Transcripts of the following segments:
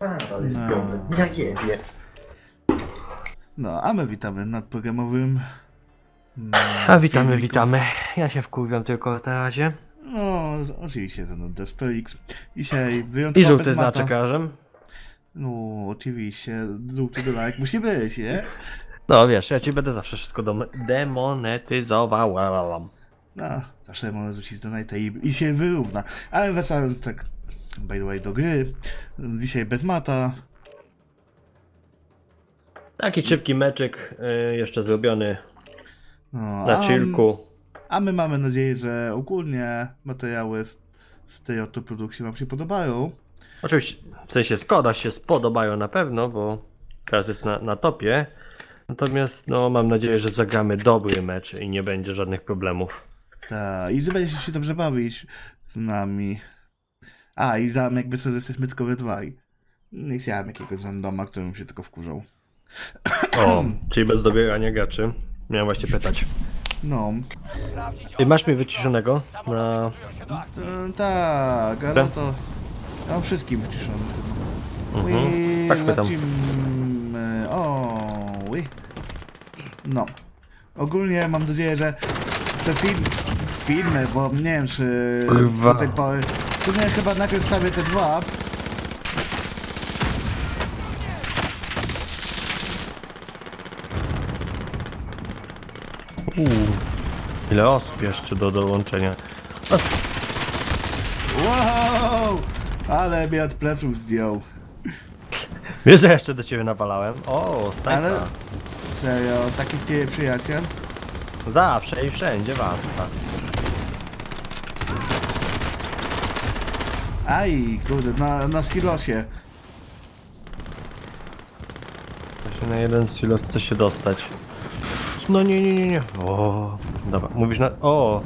A, to jest No. Ja. No, a my witamy nad programowym. mm, A witamy, filmiku. witamy. Ja się wkurwiam tylko na razie. No, z- oczywiście ze mną Destoix. Dzisiaj I wyjątkowo żółty bez mata. znaczek razem. No, oczywiście, żółty dolarek musi być, nie? No wiesz, ja ci będę zawsze wszystko dom- demonetyzował. No, zawsze można rzucić do i, i się wyrówna. Ale wracając tak, by the way, do gry. Dzisiaj bez mata. Taki szybki meczyk y, jeszcze zrobiony No, na a- chillku. A my mamy nadzieję, że ogólnie materiały z, z tej oto produkcji Wam się podobają. Oczywiście, w sensie Skoda się spodobają na pewno, bo teraz jest na, na topie. Natomiast no mam nadzieję, że zagramy dobry mecz i nie będzie żadnych problemów. Tak, i że będziecie się dobrze bawić z nami. A, i dam jakby sobie, że jesteśmy tylko we dwaj. Nie chciałem jakiegoś randoma, którym się tylko wkurzał. O, czyli bez dobierania graczy. Miałem właśnie pytać. No, Ty masz mnie wyciszonego na... e, tak, ale Tak? to... Ja mam wszystkim wyciszone chyba. Mhm. Ui, Tak pytam. lecimy. O, ui. No. Ogólnie mam nadzieję, że te film, filmy, bo nie wiem czy Kurwa. do tej pory... Tu nie chyba najpierw stawię te dwa, Uuu. Ile osób jeszcze do dołączenia? Wow! Ale mnie od pleców zdjął. Wiesz, że jeszcze do ciebie nawalałem? O, snajpa. Ale serio, taki z ciebie przyjaciel? Zawsze i wszędzie basta. Aj, kurde, na, na silosie. Właśnie na jeden silos chce się dostać. No nie, nie, nie, nie. O, dobra, mówisz na... O!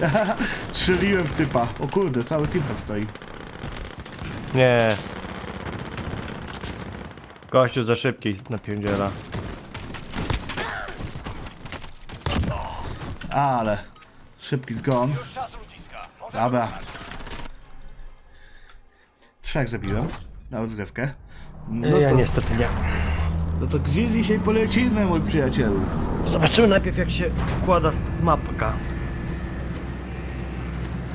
Strzeliłem w typa. O kurde, cały team tam stoi. Nie. Gościu za szybki napierdziela. Ale szybki zgon. Dobra. Trzech zabiłem na rozgrywkę. No ja to, niestety nie. no to gdzie dzisiaj polecimy, mój przyjacielu? Zobaczymy najpierw jak się układa s- mapka.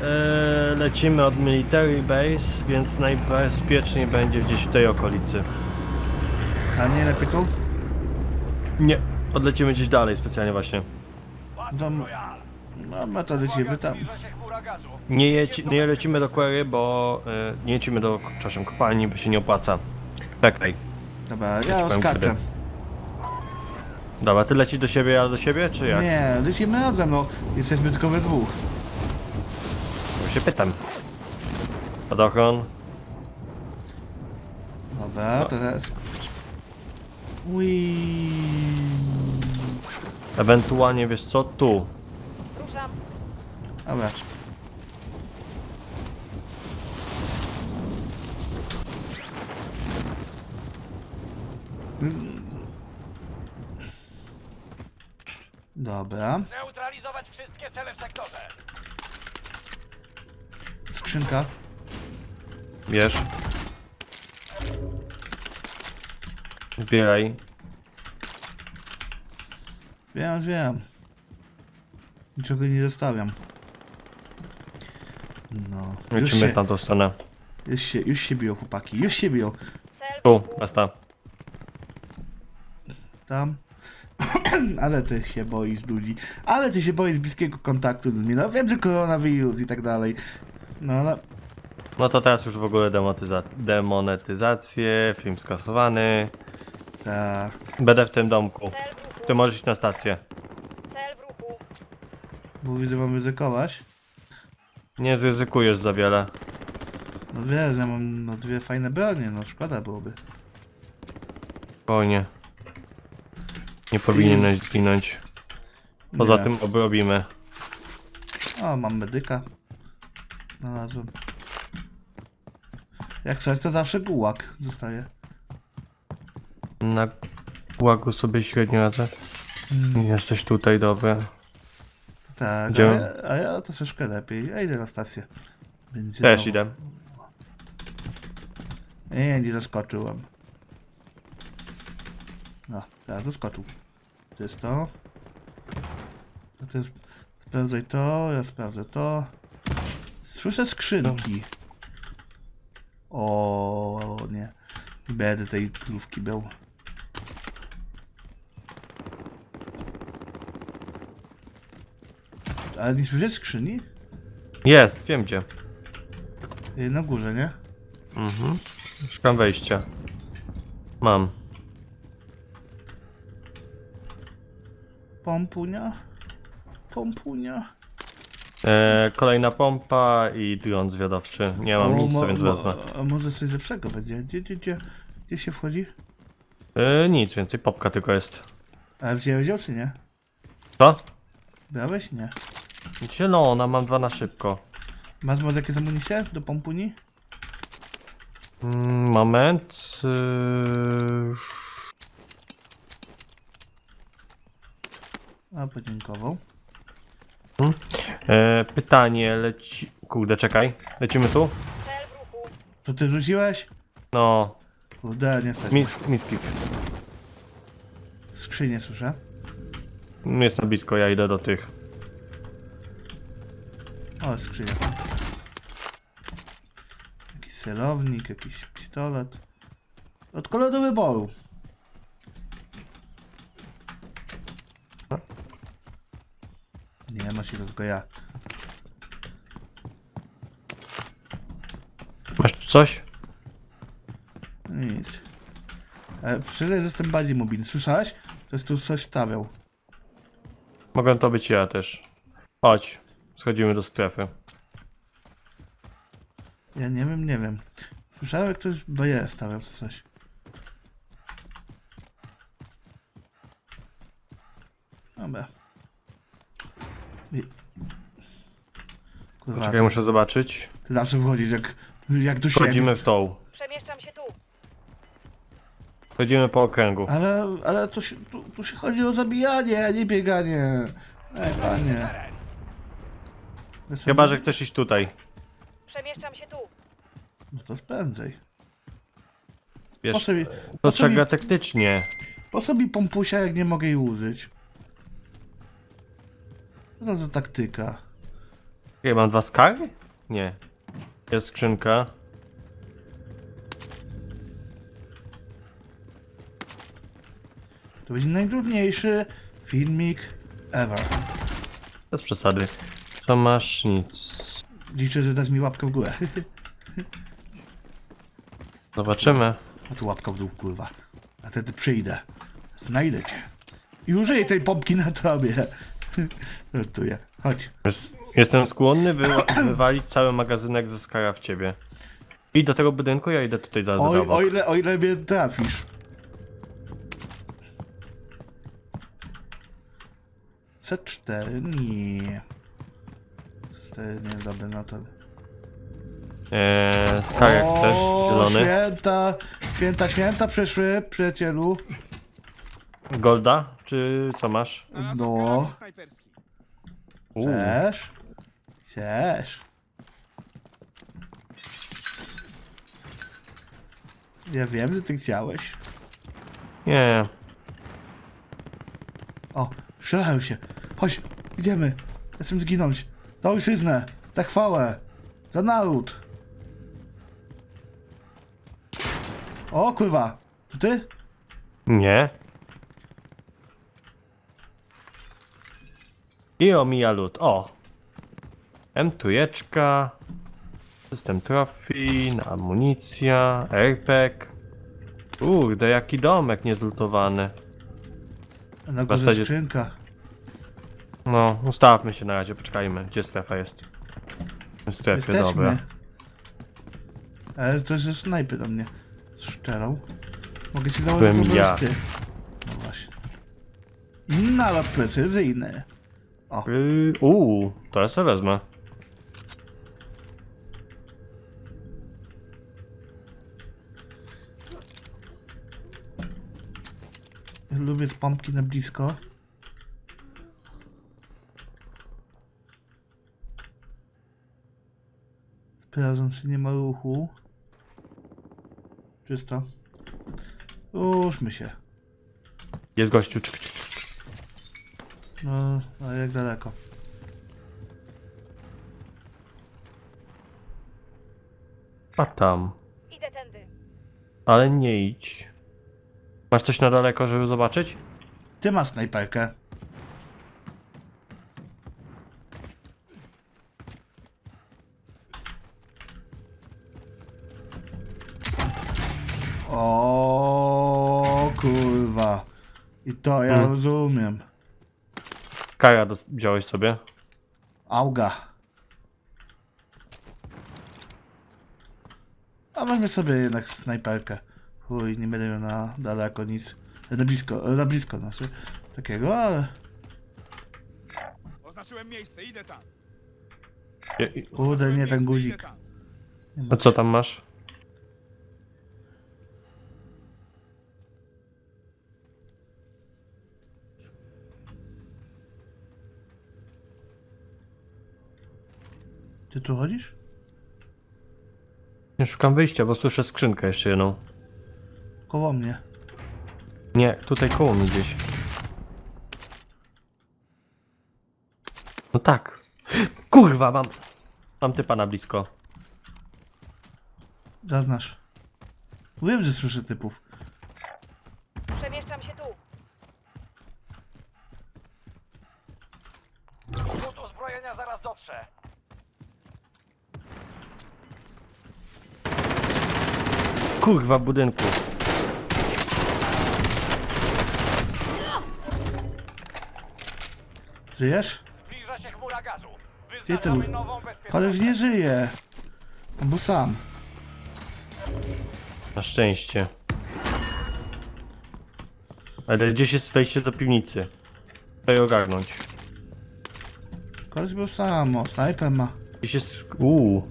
Eee, lecimy od Military Base, więc najbezpieczniej będzie gdzieś w tej okolicy. A nie lepiej tu? Nie, odlecimy gdzieś dalej specjalnie właśnie. No, no, no to lecimy tam. Nie, jeci, nie lecimy do Quarry, bo e, nie lecimy do przepraszam, kopalni, bo się nie opłaca. Czekaj. Dobra, ja powiem. Dobra, ty lecisz do siebie, ja do siebie, czy jak? Nie, lecimy razem, no. Jesteśmy tylko we dwóch. Bo się pytam. Padochron. Dobra, No. teraz... Ui. Ewentualnie, wiesz co, tu. Dobra. Dobra, Neutralizować wszystkie cele w sektorze. skrzynka. Wiesz. Zbieraj. Wiem, wiem. Niczego nie zostawiam. No. Już Lecimy się, w tamtą stronę. już się, już się biją chłopaki, już się biją. Tu, basta. Tam. Ale ty się boisz ludzi. Ale ty się boisz bliskiego kontaktu z ludźmi. No wiem, że koronawirus i tak dalej. No ale... No to teraz już w ogóle demotyza- demonetyzację, film skasowany. Tak. Będę w tym domku. Ty możesz iść na stację. Cel w ruchu. Bo widzę, mam ryzykować. Nie zryzykujesz za wiele. No wiesz, ja mam no, dwie fajne bronie, no szkoda byłoby. Spokojnie. Nie powinieneś zginąć. Poza Nie. tym obrobimy. O, mam medyka. Znalazłem. Jak coś, to zawsze gułak zostaje. Na łagu sobie średnio radzę. Mm. Jesteś tutaj, dobra. tak, a Gdzie? ja, a ja troszeczkę lepiej. Ja idę na stację. Będzie Też idę. Nie, nie zaskoczyłem. No, teraz zaskoczył. To jest to. To jest... Sprawdzaj to, ja sprawdzę to. Słyszę skrzynki. O nie. Nie będę tej krówki był. Ale nie słyszę skrzyni? Jest, wiem gdzie. Y, Na górze, nie? Mhm. Szukam wejścia. Mam. Pompunia? Pompunia? E, kolejna pompa i dron zwiadowczy. Nie mam nic, mo- więc mo- wezmę. A może coś lepszego będzie? Gdzie, gdzie, gdzie, gdzie się wchodzi? E, nic więcej, popka tylko jest. A wziąłeś ją czy nie? Co? Brałeś? Nie. Zielona, mam dwa na szybko. Masz może jakieś amunicje do pompuni? Mm, moment. Yy... A, podziękował. E, pytanie leci... Kurde, czekaj. Lecimy tu? Cel w ruchu. To ty rzuciłeś? No, Kurde, niestety. mis, miskik. Skrzynię słyszę. Jestem blisko, ja idę do tych. O, skrzynia. Jakiś celownik, jakiś pistolet. Od koloru do wyboru. Nie ma się tylko ja. Masz tu coś? Nic. E, Przyznaj, że jestem bardziej mobilny. Słyszałeś? To jest tu coś stawiał. Mogę to być ja też. Chodź. Schodzimy do strefy. Ja nie wiem, nie wiem. Słyszałem, jak ktoś barierę stawiał czy coś. Dobra. I... Kurwa, Poczekaj, ty, muszę zobaczyć. ty zawsze wchodzisz jak, jak do Wchodzimy siebie. w tą. Przemieszczam się tu. Chodzimy po okręgu. Ale, ale tu, się, tu, tu się chodzi o zabijanie, a nie bieganie. Ej, panie. Chyba, że chcesz iść tutaj. Przemieszczam się tu. No to spędzaj. Po Wiesz, co mi, to po co trzeba mi, taktycznie. po co mi pompusia, jak nie mogę jej użyć? Co to za taktyka? Ja mam dwa skary? Nie. Jest skrzynka. To będzie najtrudniejszy filmik ever. Bez przesady. Co masz? Nic. Liczę, że dasz mi łapkę w górę. Zobaczymy. A tu łapka w dół, kurwa. A wtedy przyjdę. Znajdę cię. I użyję tej pompki na tobie. Żartuję. Chodź. Jest- Jestem skłonny wy- wywalić cały magazynek ze skara w ciebie. I do tego budynku ja idę tutaj za O, o, ile, o ile mnie trafisz. C4? Nie. C4 nie jest dobre na to. Eee, skar jak chcesz, zielony. święta, święta, święta przyszły, przyjacielu. Golda? Czy co masz? No. Uuu. chcesz? Chcesz? Ja wiem, że ty chciałeś. Nie. O, strzelają się. Chodź, idziemy. Chcę zginąć. Za ojczyznę, za chwałę, za naród. O, kurwa. To ty? Nie. I omija lód. O! M2, system trofii, amunicja, airbag. Kurde, jaki domek niezlutowany. Na górze zasadzie- skrzynka. No, ustawmy się na razie, poczekajmy. Gdzie strefa jest? W strefie, dobra. Jesteśmy. Ale to że snajpy do mnie strzelał. Mogę się założyć Byłem po ja. prostu. No właśnie. Nalot precyzyjny. Yy, Uuu, to ja sobie wezmę. lubię pompki na blisko. Sprawdzam, czy nie ma ruchu. Czysto. Ruszmy się. Jest gościu. No, a jak daleko? A tam. Idę tędy. Ale nie idź. Masz coś na daleko, żeby zobaczyć? Ty masz snajperkę. O kurwa. I to ja Mm. rozumiem. Kaja dos- wziąłeś sobie. Auga. A weźmy sobie jednak snajperkę. Chuj, nie będę miał na daleko nic. Na blisko, na blisko znaczy. Takiego, ale... Oznaczyłem miejsce, idę tam. Je- i- Kurde, nie ten guzik. A co tam masz? Ty tu chodzisz? Nie szukam wyjścia, bo słyszę skrzynkę jeszcze jedną. Koło mnie. Nie, tutaj koło mnie gdzieś. No tak. Kurwa, mam. Mam typa na blisko. Zaznasz. Wiem, że słyszę typów. Przemieszczam się tu. Rzut uzbrojenia zaraz dotrze. Kurwa, w budynku. Żyjesz? Zbliża się chmura gazu. Gdzie ty? Wyznaczamy nową bezpieczną... Ale już nie żyje. Był sam. Na szczęście. Ale gdzieś jest wejście do piwnicy. Trzeba je ogarnąć. Koleś był sam, o, snajper ma. Gdzieś jest... Uuu.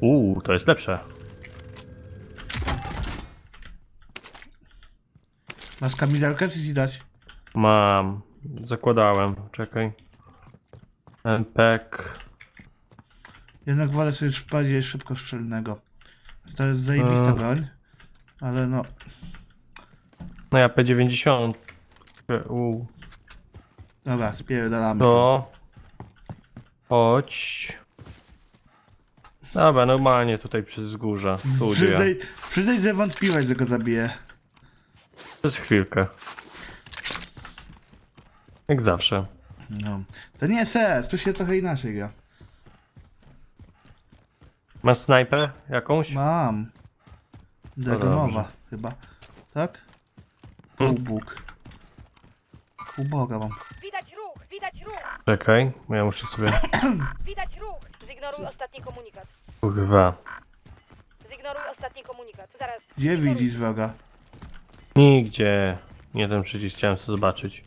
Uuu, to jest lepsze. Masz kamizelkę, czy ci dać? Mam. Zakładałem. Czekaj. MPEK. Jednak wolę sobie bardziej szybko szczelnego. To jest zajebista E. broń. Ale no, No ja P90. Uuu. dobra, spierdalamy. To. Chodź. Dobra, normalnie tutaj przez wzgórza. Tu. Przyznaj, przyznaj, że wątpiłeś, że go zabiję. Przez chwilkę. Jak zawsze. No. To nie SS, tu się trochę inaczej gra. Masz snajper jakąś? Mam. Dragonowa chyba. Tak? Hmm. Kubuk. Kuboga mam. Widać ruch, widać ruch, Czekaj, bo ja muszę sobie. widać ruch. Zignoruj ostatni komunikat. Kurwa. Zignoruj ostatni komunikat. Zaraz. Gdzie widzisz wroga? Nigdzie. Nie ten przycisk chciałem sobie zobaczyć.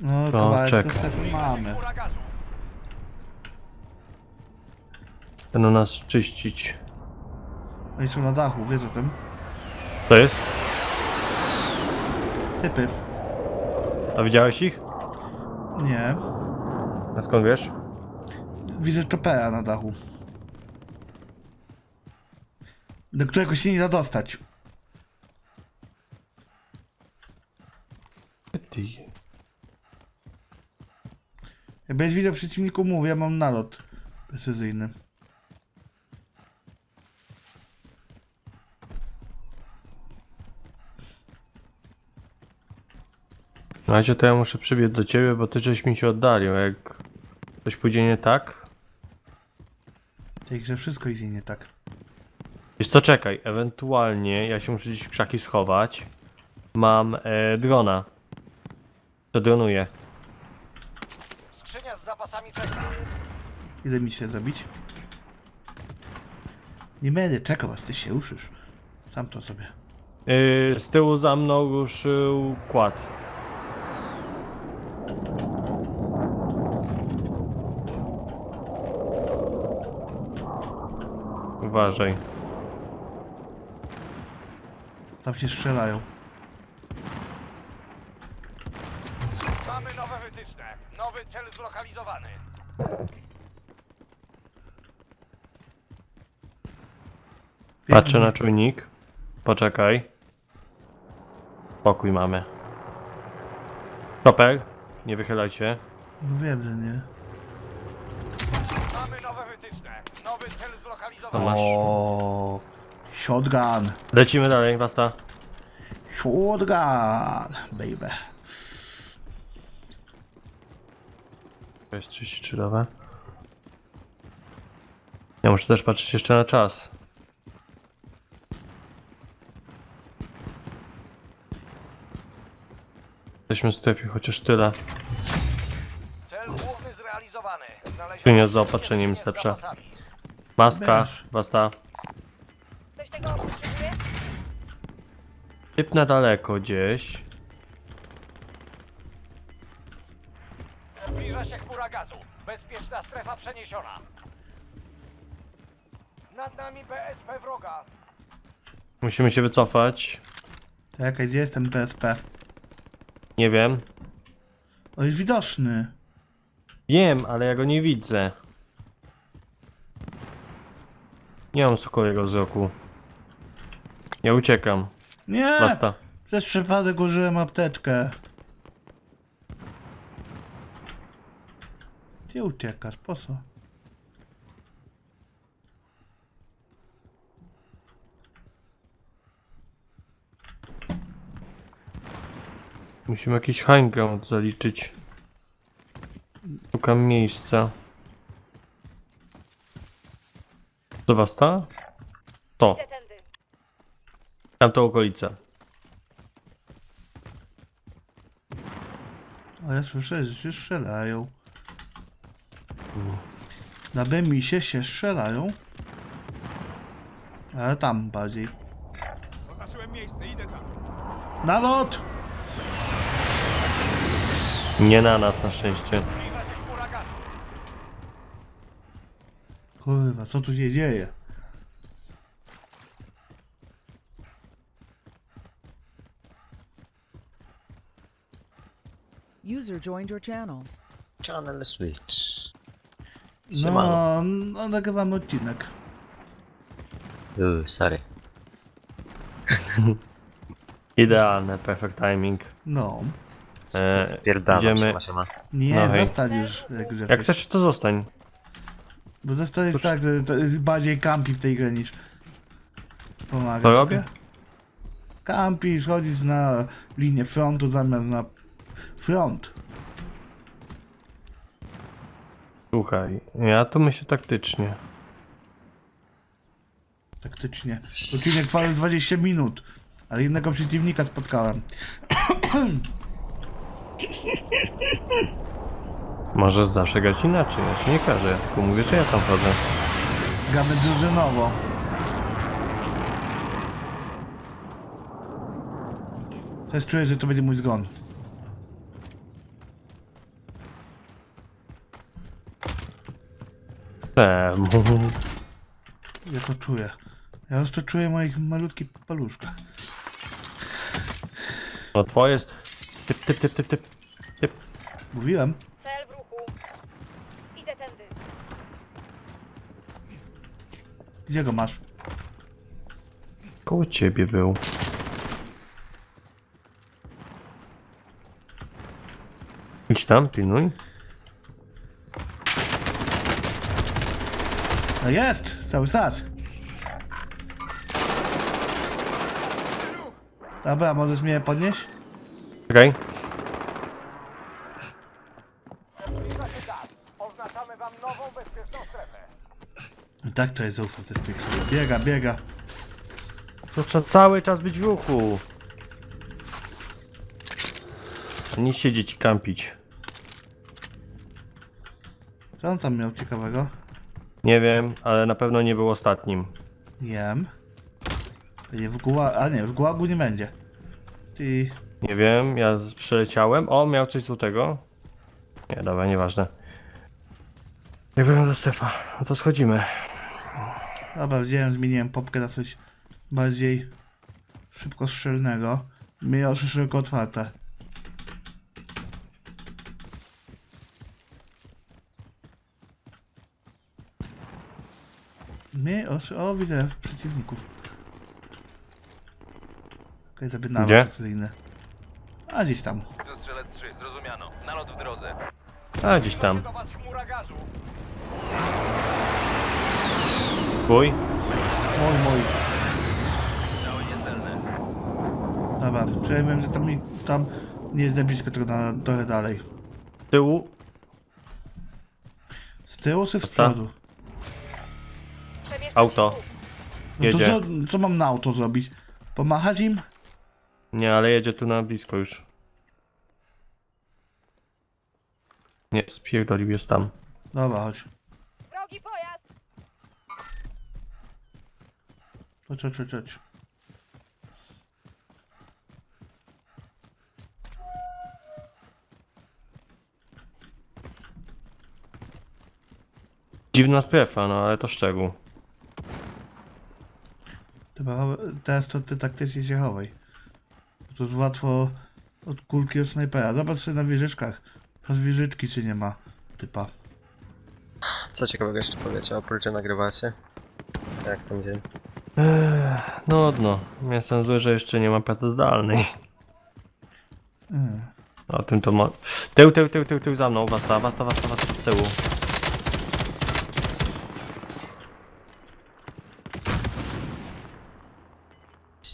No, To kawałek strefy Zbliża się mamy. Będą nas czyścić. Oni są na dachu, wiesz o tym? To jest? Typy. A widziałeś ich? Nie. A skąd wiesz? Widzę chopera na dachu. Do którego się nie da dostać. Ty. Jakbyś widział przeciwniku, mówię, ja mam nalot precyzyjny. Na razie to ja muszę przybiec do ciebie, bo ty żeś mi się oddalił. Jak coś pójdzie nie tak. W tej grze wszystko idzie nie tak. Wiesz co, czekaj. Ewentualnie ja się muszę gdzieś w krzaki schować. Mam e, drona. To dronuję. Skrzynia z zapasami czeka. Ile mi się zabić? Nie będę czekał, aż ty się uszysz. Sam to sobie. Yy, z tyłu za mną ruszył kład. Uważaj. Tam się strzelają. Mamy nowe Nowy cel zlokalizowany. Patrzę na czujnik. Poczekaj. Pokój mamy. Topek, nie wychylaj się. No wiem, że nie. Mamy nowe wytyczne. Nowy cel zlokalizowany. masz. O, shotgun. Lecimy dalej, basta. Shotgun, baby. To jest 33 dowe. Ja muszę też patrzeć jeszcze na czas. Jesteśmy w strefie, chociaż tyle. Cel główny zrealizowany. Znaleziono Skrzynia z zaopatrzeniem jest lepsza. Maska, basta. Ktoś tego potrzebuje? Typ na daleko gdzieś. Strefa przeniesiona. Nad nami BSP wroga. Musimy się wycofać. Czekaj, gdzie jest ten PSP? Nie wiem. O, jest widoczny. Wiem, ale ja go nie widzę. Nie mam sokolego wzroku. Ja uciekam. Nie! Basta. Przez przypadek użyłem apteczkę. Gdzie uciekasz? Po co? Musimy jakiś ground zaliczyć. Szukam miejsca. To was ta? To, Idę tędy. tamto okolice. O, ja słyszę, że się strzelają. Na Bemisie się strzelają. Ale tam bardziej. Oznaczyłem miejsce, idę tam. Na lot! Nie na nas na szczęście. Zbliża się. Kurwa, co tu się dzieje? User joined your channel. Channel Switch. Siemano. No, no nagrywamy odcinek. Uuu, sorry. Idealne, perfect timing. No. E, Spierdalam idziemy- siema, siema. Nie, No hej. zostań już, jak już Jak jesteś. chcesz, to zostań. Bo to jest tak, że to jest bardziej kampi w tej grze niż pomaga. To robię? Kampisz, chodzisz na linię frontu zamiast na front. Słuchaj, ja tu myślę taktycznie. Taktycznie. Odcinek trwał już 20 minut, ale jednego przeciwnika spotkałem. Może zawsze grać inaczej, ja ci nie każę, ja tylko mówię, że ja tam chodzę. Gramy drużynowo. Też czuję, że to będzie mój zgon. Temu. Ja to czuję. Ja już to czuję w moich malutkich paluszkach. No twoje jest... Typ, typ, typ, typ, typ. typ. Mówiłem? Cel w ruchu. Idę tędy. Gdzie go masz? Koło ciebie był. Idź tam, pilnuj. No jest! Cały sas. Dobra, możesz mnie podnieść? Czekaj. Oznaczamy wam nową bezpieczną strefę. I tak to jest zaufać ze. Biega, biega. To trzeba cały czas być w ruchu. A Nie siedzieć i kampić. Co on tam miał ciekawego? Nie wiem, ale na pewno nie był ostatnim. Jem. Nie, w guła... A nie, w gułagu nie będzie. Ty... Nie wiem, ja z- przeleciałem. O, miał coś złotego. Nie, dobra, nieważne. Jak wygląda strefa? No to schodzimy. Dobra, wziąłem, zmieniłem popkę na coś bardziej szybkostrzelnego. Miał szeroko otwarte. My, o, o, widzę przeciwników. Okej, zabieram Gdzie? precyzyjny. A gdzieś tam. Strzelec 3, zrozumiano. Nalot w drodze. A, gdzieś tam. do was chmura gazu. Bój. Oj, mój. Cały niecelny. Dobra, przejmę, że tam, mi- tam nie jest za blisko, tylko na, trochę dalej. Z tyłu. Z tyłu czy z Prosta. przodu? Auto. No to Jedzie. co, co mam na auto zrobić? Pomachać im? Nie, ale jedzie tu na blisko już. Nie, spierdolił, jest tam. Dobra, chodź. Wrogi pojazd! Chodź, chodź, chodź, chodź. Dziwna strefa, no ale to szczegół. Chowa- teraz to ty taktycznie się chowaj. To jest łatwo od kulki od snajpera. Zobacz sobie na wieżyczkach. Masz wieżyczki czy nie ma typa. Co ciekawego jeszcze powiecie, oprócz że nagrywacie? Jak tam dzień? Ech, nudno. Jestem zły, że jeszcze nie ma pracy zdalnej. Mm. O tym to ma... Tył, tył, tył, tył, tył za mną. Wasta, wasta, wasta, wasta z tyłu.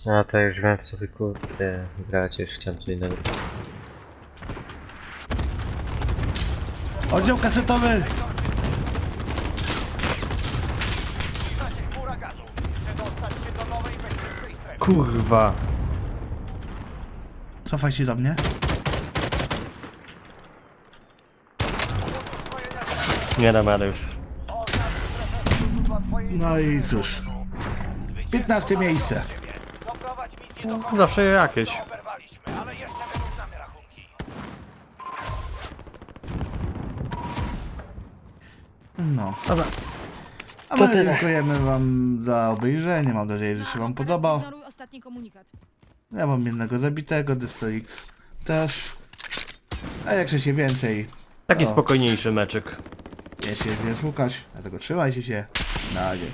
No to już wiem w co wy kurde gracie, już chciałem co innego. Oddział kasetowy! Kurwa. Cofaj się do mnie. Nie dam rady już. No i cóż. 15 miejsce. Zawsze jakieś. Oberwaliśmy, ale jeszcze wyrównamy rachunki. No. Dobra. A my dziękujemy wam za obejrzenie. Mam nadzieję, że się wam podobał. Ignoruj ostatni komunikat. Ja mam jednego zabitego, Dysto X też. A jak się więcej, Taki O. spokojniejszy meczek. jeśli jest Łukasz, dlatego trzymajcie się. Na razie.